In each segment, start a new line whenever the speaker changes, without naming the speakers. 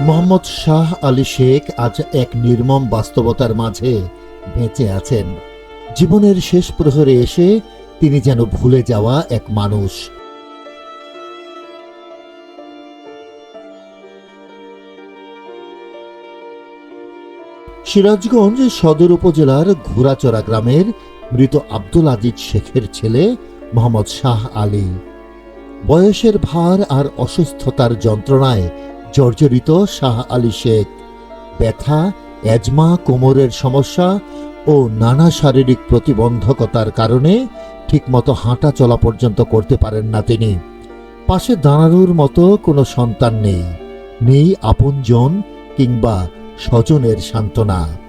মোহাম্মদ শাহ আলী শেখ আজ এক নির্মম বাস্তবতার মাঝে বেঁচে আছেন। জীবনের শেষ প্রহরে এসে তিনি যেন ভুলে যাওয়া এক মানুষ। সিরাজগঞ্জ সদর উপজেলার ঘোড়াচড়া গ্রামের মৃত আব্দুল আজিজ শেখের ছেলে মোহাম্মদ শাহ আলী। বয়সের ভার আর অসুস্থতার যন্ত্রণায় জর্জরিত শাহ আলী শেখ। ব্যথা অ্যাজমা কোমরের সমস্যা ও নানা শারীরিক প্রতিবন্ধকতার কারণে ঠিকমতো হাঁটা চলা পর্যন্ত করতে পারেন না তিনি। পাশে দাঁড়ানোর মতো কোনো সন্তান নেই। নেই আপনজন কিংবা স্বজনের সান্ত্বনা।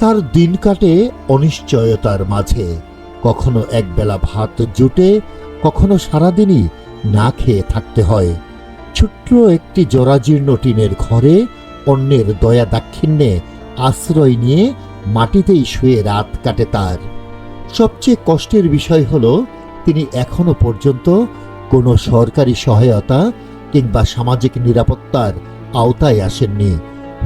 তার দিন কাটে অনিশ্চয়তার মাঝে। কখনো একবেলা ভাত জুটে, কখনো সারাদিনই না খেয়ে থাকতে হয়। ছোট্ট একটি জরাজীর্ণ টিনের ঘরে, অন্যের দয়া দাক্ষিণ্যে আশ্রয় নিয়ে মাটিতেই শুয়ে রাত কাটে তার। সবচেয়ে কষ্টের বিষয় হল, তিনি এখনও পর্যন্ত কোনো সরকারি সহায়তা কিংবা সামাজিক নিরাপত্তার আওতায় আসেননি।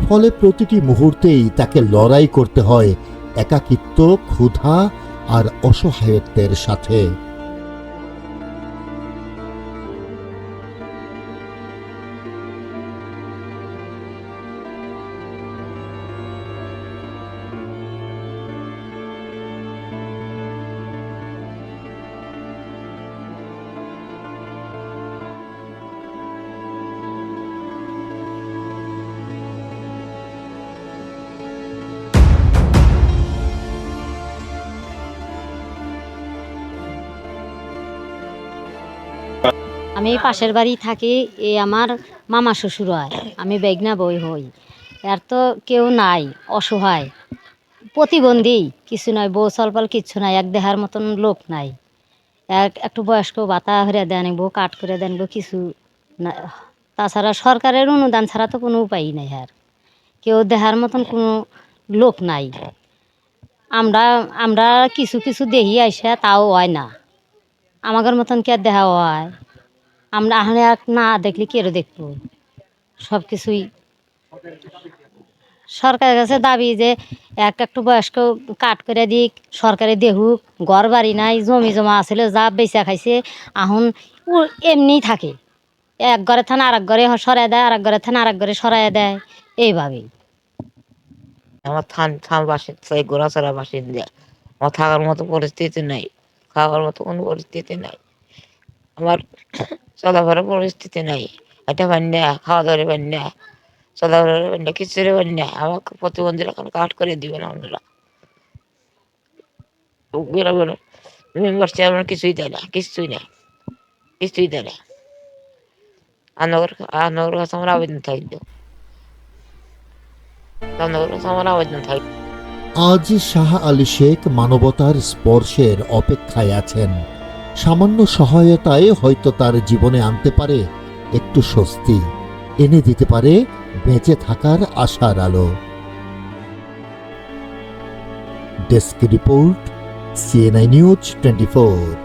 ফলে প্রতিটি মুহূর্তেই তাকে লড়াই করতে হয় একাকিত্ব ক্ষুধা আর অসহায়ত্বের সাথে।
আমি পাশের বাড়ি থাকি, এ আমার মামা শ্বশুর হয়, আমি বেগনা বই হই। এর তো কেউ নাই, অসহায়, প্রতিবন্ধী, কিছু নাই, বউ সলপাল কিচ্ছু নাই, এক দেহার মতন লোক নাই। এক, একটু বয়স্ক, বাতা হরে দেন বউ কাট করে দেন বউ কিছু না, তাছাড়া সরকারের অনুদান ছাড়া তো কোনো উপায়ই নাই আর। কেউ দেহার মতন কোনো লোক নাই। আমরা আমরা কিছু কিছু দেখি আইসা তাও হয় না। আমাদের মতন কি আর দেখা হয়? আমরা আহলে না দেখলে কেউ দেখব? সব কিছুই। সরকারের কাছে দাবি যে এক একটু বয়স্ক কাট করে দিক সরকারে দেহুক ঘর বাড়ি নাই, জমি জমা আছিল, যা বেচা খাইছে, আহন এমনিই থাকে। এক ঘরে থান আর এক ঘরে সরাই দেয় আর এক ঘরে থান আর এক ঘরে সরাই দেয়, এইভাবেই।
আমার থান থান বাসিন্দা গোড়াছড়া বাসিন্দা আমার থাকার মতো পরিস্থিতি নেই, খাওয়ার মতো কোনো পরিস্থিতি নাই। আমার চলাফেরার পরিস্থিতি নাই এটা বান্যা খাওয়া দাওয়ার বান্যা চলাফেরার বান্যা কিছুরে বান্যা আমাকে প্রতিবন্ধীরা এখন কাট করে দিবেন আপনারা কিছুই দেয় না কিছুই না কিছুই দেয় না আনগর আনগর কাছে আমার আবেদন থাকতো আনগর কাছে আমার আবেদন থাকতো
আজ শাহ আলী শেখ মানবতার স্পর্শের অপেক্ষায় আছেন সামান্য সহায়তায় হয়তো তার জীবনে আনতে পারে একটু স্বস্তি। এনে দিতে পারে বেঁচে থাকার আশার আলো। Desk report CNI news twenty four